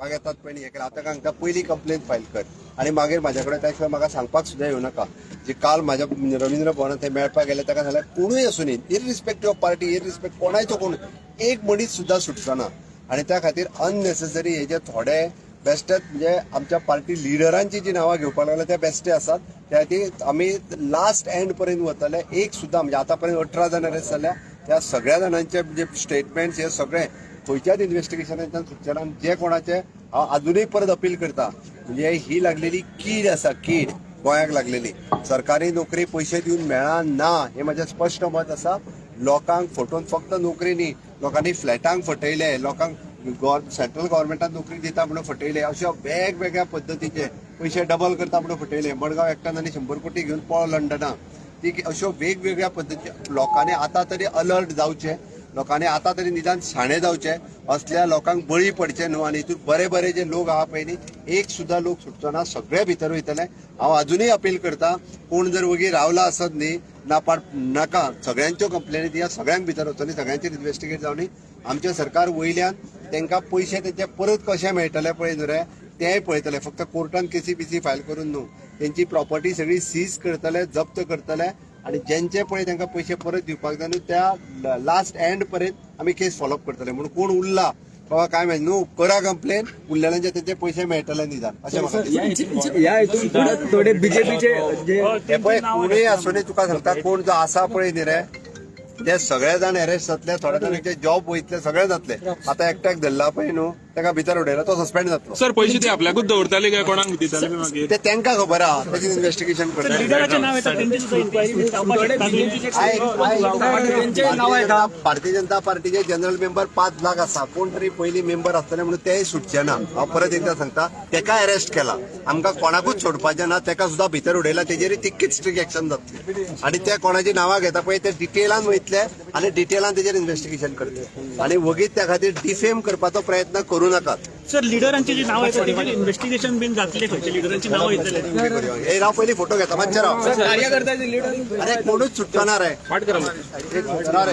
म्हाका येतात पयलीं हें केलें आतां पयलीं कंप्लेन फायल कर. आनी मागीर म्हाजे कडेन त्या शिवाय म्हाका सांगपाक सुद्दां येवं नाका. जे काल म्हाज्या रवींद्र भवनात थंय मेळपाक गेले ताका सांगलें कोणूय आसूं न्ही इरिस्पेक्टीव ऑफ पार्टी इरिस्पेक्ट कोणाचो कोण एक मनीस सुद्दां सुटचो ना. आनी त्या खातीर अननेसेसरी हे जे थोडे बेस्टेच म्हणजे आमच्या पार्टी लिडरांची जी नांवां घेवपाक लागल्या त्या बेस्टे आसात त्या खातीर आमी लास्ट एंड पर्यंत वतले. एक सुद्दां म्हणजे आतां पर्यंत अठरा जाण अरेस्ट जाल्या ह्या सगळ्या जाणांचे जे स्टेटमेंट्स हे सगळे खंयच्याच इन्व्हेस्टिगेशनांतल्यान सुटचे जे कोणाचे हांव आजुनूय परत अपील करता. म्हणजे ही लागलेली कीड आसा कीड गोंयाक लागलेली. सरकारी नोकरी पयशे दिवन मेळना ना हे म्हजें स्पश्ट मत आसा लोकांक फटोवन फक्त नोकरी न्ही लोकांनी फ्लॅटांक फटयले लोकांक सेंट्रल गव्हर्मेंटान नोकरी दिता म्हणून फटयले. अशा वेगवेगळ्या पद्दतीचे पयशे डबल करता म्हणून फटयले. मडगांव एकट्यान आनी शंबर कोटी घेवन पळ लंडना ती अश्यो वेगवेगळ्या पद्दती लोकांनी आतां तरी अलर्ट जावचे लोकांनी आतां तरी निदान शाणे जावचे असल्या लोकांक बळी पडचे न्हू आनी हितून बरे बरे जे लोक आहा पळय न्ही एक सुद्दां लोक सुटचो ना सगळे भितर वयतले. हांव अजूनय अपील करता कोण जर वगी रावला आसत न्ही नापाड नाका सगळ्यांच्यो कंप्लेनी दिया सगळ्यांक भितर वचोनी सगळ्यांचेर इन्व्हेस्टिगेट जावनी आमच्या सरकार वयल्यान तांकां पयशे तेंचे परत कशे मेळटले पळय न्हू रे तेंय पळयतले फक्त कोर्टान केसी बिसी फायल करून न्हू. तेंची प्रॉपर्टी सगळी सीज करतले जप्त करतले आणि ज्यांचे पळय तांकां पयशे परत दिवपाक जाय न्हू त्या लास्ट एंड पर्यंत आमी केस फॉलोअप करतले म्हणून कोण उरला बाबा काय माहिती न्हू करा कंप्लेन उरलेल्यांचे तेंचे पयशे मेळटले निदान. अशें म्हाका हेतून थोडे- थोडे बीजेपीचे जे हे पळय कोणूय आसूं तुका सांगता कोण जो आसा पळय न्ही रे ते सगळे जाण अरेस्ट जातले थोड्या जाणांचे जॉब वयतले सगळे जातले. आता एकट्याक धरला पळय न्हू ताका भितर उडयला तो सस्पेंड जातलो. सर पैसे ते आपल्याकूच दवरताले काय? कोणाक दिताले मागीर ते तांकां खबर आहा तेजी इन्व्हेस्टिगेशन करता लिडराचे नाव येतात त्यांची सुद्धा इन्क्वायरी जावपाक शकता. त्यांचे नाव आहे का? भारतीय जनता पार्टीचे जनरल मेंबर पाच लाख आसा कोण तरी पयलीं मेंबर आसतले म्हणून तेय सुटचे ना. हांव परत एकदा सांगता तेका अरेस्ट केला. आमकां कोणाकूच सोडपाचें ना. तेका सुद्दां भितर उडयला. तेजेर तितकीच स्ट्रिक्ट एक्शन जातली. आनी ते कोणाची नांवां घेता पळय ते डिटेलान वयतले आनी डिटेलान तेजेर इन्व्हेस्टिगेशन करतले. आनी वगीत त्या खातीर डिफेम करपाचो प्रयत्न करूं नाकात सर लिडरांची जी नाव तेची इन्व्हेस्टिगेशन बीन जातले खंयचे लिडरांची नावं येतले हे राव पयलीं फोटो घेता मातशे राव कार्यकर्त्याचे लीडर अरे कोणूच सुटना रे एक- राव रे